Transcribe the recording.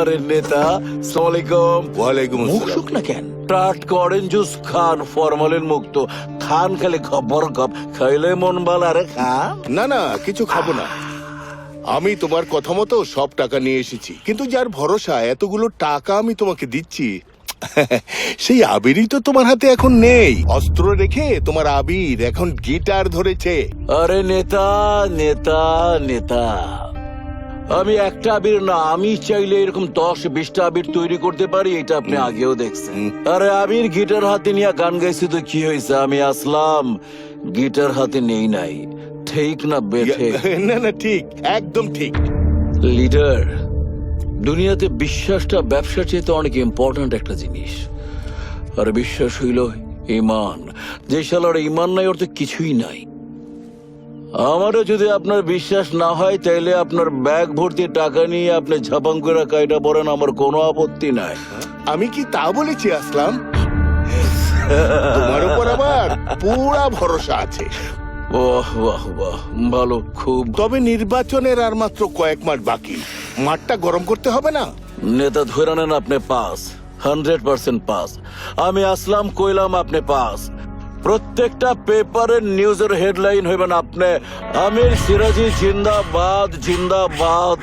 আরে নেতা সালাম আলাইকুম ওয়ালাইকুম মুখ আসসালাম শুকনা কেন? অরেঞ্জ জুস খান ফরমালিন মুক্ত। খান খালি খবর খাইলে মন খান। না না কিছু খাব না। আমি তোমার কথা মতো সব টাকা নিয়ে এসেছি। কিন্তু যার ভরসা এতগুলো টাকা আমি তোমাকে দিচ্ছি সেই আবিরই তো তোমার হাতে এখন নেই। অস্ত্র রেখে তোমার আবির এখন গিটার ধরেছে। আরে নেতা নেতা নেতা। আমি একটা আবির না আমি চাইলে এরকম দশ বিশটা আবির তৈরি করতে পারি এটা আপনি আগেও দেখছেন। আরে আবির গিটার হাতে নিয়ে গান গাইছি তো কি হয়েছে? আমি আসলাম গিটার হাতে নেই নাই। ঠিক না বেঠে? না না ঠিক একদম ঠিক। লিডার দুনিয়াতে বিশ্বাসটা ব্যবসার চেয়ে তো অনেক ইম্পর্ট্যান্ট একটা জিনিস। আর বিশ্বাস হইল ইমান। যে শালার ইমান নাই ওর তো কিছুই নাই। আমারও যদি আপনার বিশ্বাস না হয় তাইলে আপনার ব্যাগ ভর্তি টাকা নিয়ে আপনি ঝাপাং করে কাইটা পড়েন আমার কোনো আপত্তি নাই। আমি কি তা বলেছি আসলাম? তোমার উপর আবার পুরা ভরসা আছে। বাহ বাহ বাহ ভালো খুব। তবে নির্বাচনের আর মাত্র কয়েক মাস বাকি। মাঠটা গরম করতে হবে না? নেতা ধরে নেন আপনি পাস হান্ড্রেড পার্সেন্ট পাস। আমি আসলাম কইলাম আপনি পাস। প্রত্যেকটা পেপারের নিউজের হেডলাইন হইবেন আপনি। আমির সিরাজি জিন্দাবাদ জিন্দাবাদ।